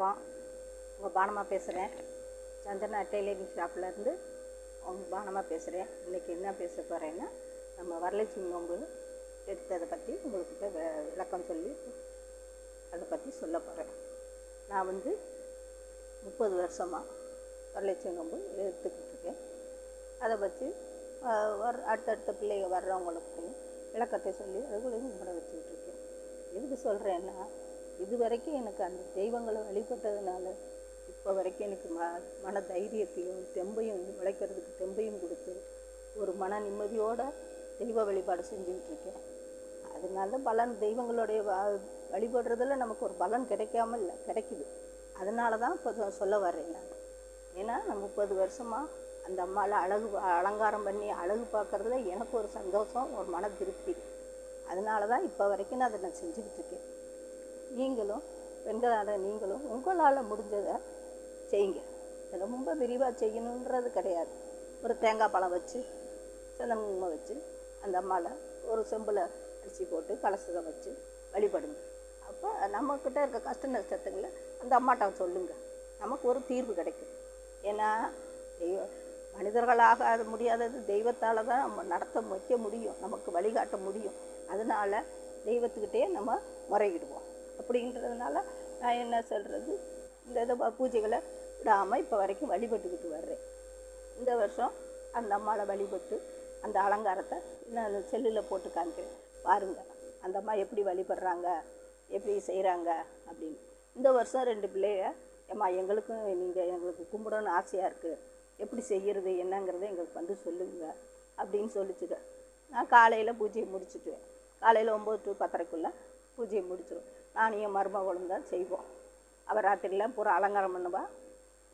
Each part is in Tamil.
வணக்கம். உங்கள் பானமாக பேசுகிறேன் சந்தனா டெய்லரிங் ஷாப்லேருந்து உங்க பானமாக பேசுகிறேன் இன்றைக்கி என்ன பேச போகிறேன்னா நம்ம வரலட்சுமி நோம்பு எடுத்ததை பற்றி உங்கள்கிட்ட வி- விளக்கம் சொல்லி அதை பற்றி சொல்ல போகிறேன் நான் வந்து முப்பது வருஷமாக வரலட்சுமி நோம்பு எடுத்துக்கிட்டு இருக்கேன். அதை பற்றி ஆஹ், வர அடுத்தடுத்த பிள்ளைங்க வர்றவங்களுக்கு விளக்கத்தை சொல்லி அதுக்குள்ளேயும் கும்பிட வச்சுக்கிட்டு இருக்கேன். எதுக்கு சொல்கிறேன்னா இது வரைக்கும் எனக்கு அந்த தெய்வங்களை வழிபட்டதுனால இப்போ வரைக்கும் எனக்கு ம மன தைரியத்தையும் தெம்பையும் உழைக்கிறதுக்கு தெம்பையும் கொடுத்து ஒரு மன நிம்மதியோடு தெய்வ வழிபாடு செஞ்சுக்கிட்டு இருக்கேன் அதனால பலன் தெய்வங்களுடைய வ- வழிபடுறதுல நமக்கு ஒரு பலன் கிடைக்காம இல்லை கிடைக்குது. அதனால தான் இப்போ சொல்ல வர்றேன் நான். ஏன்னா நான் முப்பது வருஷமாக அந்த அம்மாவில் அழகு அலங்காரம் பண்ணி அழகு பார்க்கறதுல எனக்கு ஒரு சந்தோஷம் ஒரு மன திருப்தி. அதனால தான் இப்போ வரைக்கும் நான் அதை நான் செஞ்சுக்கிட்டு இருக்கேன் நீங்களும் பெண்களால் நீங்களும் உங்களால் முடிஞ்சதை செய்யுங்க. ரொம்ப விரிவாக செய்யணுன்றது கிடையாது. ஒரு தேங்காய் பழம் வச்சு சந்தனகுங்குமம் வச்சு அந்த அம்மாவில் ஒரு செம்பில் அரிசி போட்டு கலசத்தை வச்சு வழிபடுங்க. அப்போ நம்மக்கிட்ட இருக்க கஷ்ட நஷ்டத்துங்களை அந்த அம்மாட்ட சொல்லுங்க. நமக்கு ஒரு தீர்வு கிடைக்கும். ஏன்னா தெய்வ மனிதர்களாக அது முடியாதது தெய்வத்தால் தான் நம்ம நடத்த வைக்க முடியும். நமக்கு வழிகாட்ட முடியும். அதனால் தெய்வத்துக்கிட்டே நம்ம முறையிடுவோம். அப்படின்றதுனால நான் என்ன சொல்கிறது இந்த இதை பூஜைகளை விடாமல் இப்போ வரைக்கும் வழிபட்டுக்கிட்டு வர்றேன். இந்த வருஷம் அந்த அம்மாவை வழிபட்டு அந்த அலங்காரத்தை நான் செல்லில் போட்டு காமிக்கிறேன் பாருங்கள் அந்த அம்மா எப்படி வழிபடுறாங்க? எப்படி செய்கிறாங்க அப்படின்னு. இந்த வருஷம் ரெண்டு பிள்ளைய ஏம்மா எங்களுக்கும் நீங்கள் எங்களுக்கு கும்பிடணும்னு ஆசையாக இருக்குது எப்படி செய்கிறது என்னங்கிறத எங்களுக்கு வந்து சொல்லுங்க. அப்படின்னு சொல்லிச்சுட்டு நான் காலையில் பூஜையை முடிச்சுட்டு காலையில் ஒம்பது டு பத்தரைக்குள்ளே பூஜையை முடிச்சிடும் நானும் என் மருமகளும் தான் செய்வோம். அவள் ராத்திரியில் பூரா அலங்காரம் பண்ணுவா.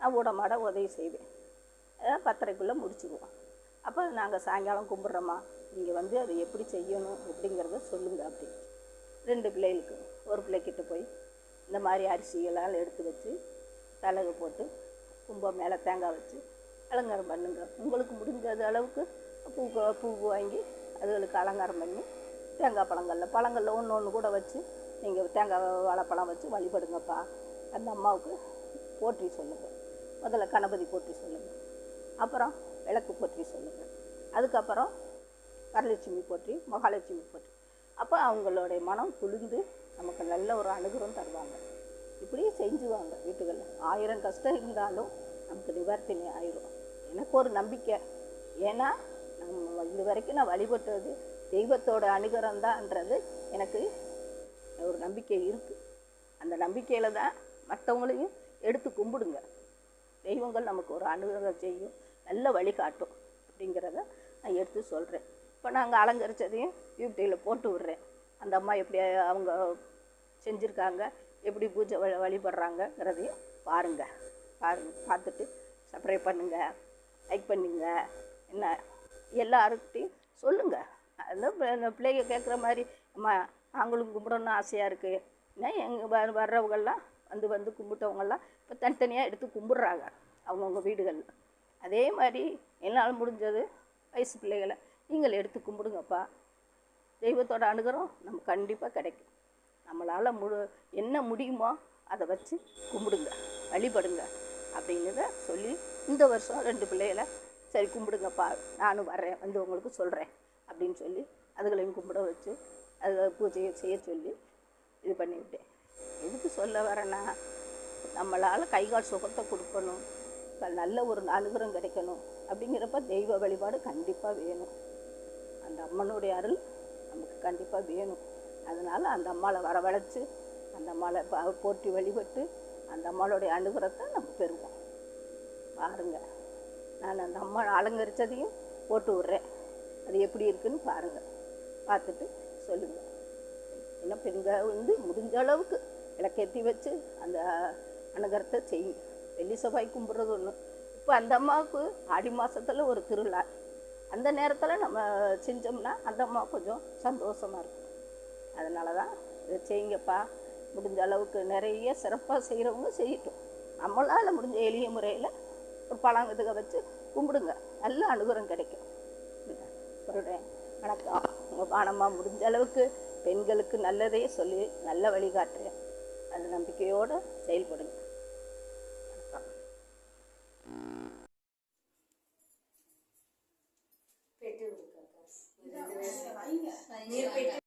நான் ஊடமாட உதவி செய்வேன். அஹ் பத்தரைக்குள்ளே முடிச்சுக்குவோம். அப்போ நாங்கள் சாயங்காலம் கும்பிட்றோம்மா நீங்கள் வந்து அதை எப்படி செய்யணும் அப்படிங்கிறத சொல்லுங்க அப்படி. ரெண்டு பிள்ளைகளுக்கு ஒரு பிள்ளைக்கிட்ட போய் இந்த மாதிரி அரிசிகளால் எடுத்து வச்சு தலகு போட்டு கும்பம் மேலே தேங்காய் வச்சு அலங்காரம் பண்ணுங்க. உங்களுக்கு முடிஞ்சது அளவுக்கு பூ பூ வாங்கி அதுகளுக்கு அலங்காரம் பண்ணி தேங்காய் பழங்களில் பழங்களில் ஒன்று ஒன்று கூட வச்சு நீங்கள் தேங்காய் வாழைப்பழம் வச்சு வழிபடுங்கப்பா. அந்த அம்மாவுக்கு போற்றி சொல்லுங்கள் முதல்ல கணபதி போற்றி சொல்லுங்கள் அப்புறம் விளக்கு போற்றி சொல்லுங்கள் அதுக்கப்புறம் வரலட்சுமி போற்றி மகாலட்சுமி போற்றி. அப்போ அவங்களுடைய மனம் குளிர்ந்து நமக்கு நல்ல ஒரு அனுகிரகம் தருவாங்க. இப்படி செஞ்சுவாங்க வீட்டுகளில். ஆயிரம் கஷ்டம் இருந்தாலும் நமக்கு நிவர்த்தனை ஆயிரும். எனக்கு ஒரு நம்பிக்கை. ஏன்னா நம்ம இது வரைக்கும் நான் வழிபட்டது தெய்வத்தோட அனுகிரகம் தான்ன்றது எனக்கு ஒரு நம்பிக்கை இருக்குது அந்த நம்பிக்கையில் தான் மற்றவங்களையும் எடுத்து கும்பிடுங்க. தெய்வங்கள் நமக்கு ஒரு அனுகிரகம் செய்யும். நல்ல வழிகாட்டும் அப்படிங்கிறத நான் எடுத்து சொல்கிறேன் இப்போ நாங்கள் அலங்கரித்ததையும் யூடியூப்பில் போட்டு விட்றேன். அந்த அம்மா எப்படி அவங்க செஞ்சுருக்காங்க எப்படி பூஜை வழி வழிபடுறாங்கங்கிறதையும் பாருங்கள் பாருங்கள் பார்த்துட்டு சப்ரை பண்ணுங்கள் லைக் பண்ணுங்கள் என்ன எல்லாருக்கிட்டையும் சொல்லுங்கள் அந்த பிள்ளைங்க கேட்குற மாதிரி அம்மா நாங்களும் கும்பிடணும்னு ஆசையாக இருக்குது எங்கள் வ வந்து வந்து கும்பிட்டவங்கெல்லாம் இப்போ தனித்தனியாக எடுத்து கும்பிட்றாங்க அவங்கவுங்க வீடுகளில். அதே மாதிரி என்னால் முடிஞ்சது வயசு பிள்ளைகளை நீங்கள் எடுத்து கும்பிடுங்கப்பா. தெய்வத்தோட அணுகிறோம் நமக்கு கண்டிப்பாக கிடைக்கும். நம்மளால் முழு என்ன முடியுமோ அதை வச்சு கும்பிடுங்க வழிபடுங்க அப்படிங்கிறத சொல்லி இந்த வருஷம் ரெண்டு பிள்ளைகளை சரி கும்பிடுங்கப்பா நானும் வர்றேன் வந்து உங்களுக்கு சொல்கிறேன் அப்படின்னு சொல்லி அதுகளையும் கும்பிட வச்சு அது பூஜையை செய்ய சொல்லி இது பண்ணிவிட்டேன். எதுக்கு சொல்ல வரேன்னா நம்மளால் கைகால் சுகத்தை கொடுக்கணும். நல்ல ஒரு அனுகிரகம் கிடைக்கணும். அப்படிங்கிறப்ப தெய்வ வழிபாடு கண்டிப்பாக வேணும். அந்த அம்மனுடைய அருள் நமக்கு கண்டிப்பாக வேணும். அதனால் அந்த அம்மாவை வரவழைச்சு அந்த அம்மாவை போற்றி வழிபட்டு அந்த அம்மாளுடைய அனுகிரகத்தை நம்ம பெறுவோம். பாருங்க. நான் அந்த அம்மா அலங்கரித்ததையும் போட்டு விட்றேன். அது எப்படி இருக்குன்னு பாருங்கள் பார்த்துட்டு சொல்லுங்கள் ஏன்னா பெண்கள் வந்து முடிஞ்ச அளவுக்கு விளக்கேற்றி வச்சு அந்த அனுகரத்தை செய்யும் வெள்ளி செவ்வாய் கும்பிட்றது ஒன்று இப்போ அந்த அம்மாவுக்கு ஆடி மாதத்தில் ஒரு திருவிழா. அந்த நேரத்தில் நம்ம செஞ்சோம்னா அந்த அம்மா கொஞ்சம் சந்தோஷமாக இருக்கும். அதனால தான் இதை செய்யுங்கப்பா. முடிஞ்ச அளவுக்கு நிறைய சிறப்பாக செய்கிறவங்க செய்யட்டும். நம்மளால் முடிஞ்ச எளிய முறையில் ஒரு பழங்கதுக வச்சு கும்பிடுங்க. நல்ல அனுகிரகம் கிடைக்கும். சொல்கிறேன் வணக்கம். உங்கள் பானமாக முடிஞ்ச அளவுக்கு பெண்களுக்கு நல்லதே சொல்லி நல்ல வழிகாட்டுறேன். அந்த நம்பிக்கையோடு செயல்படுங்க.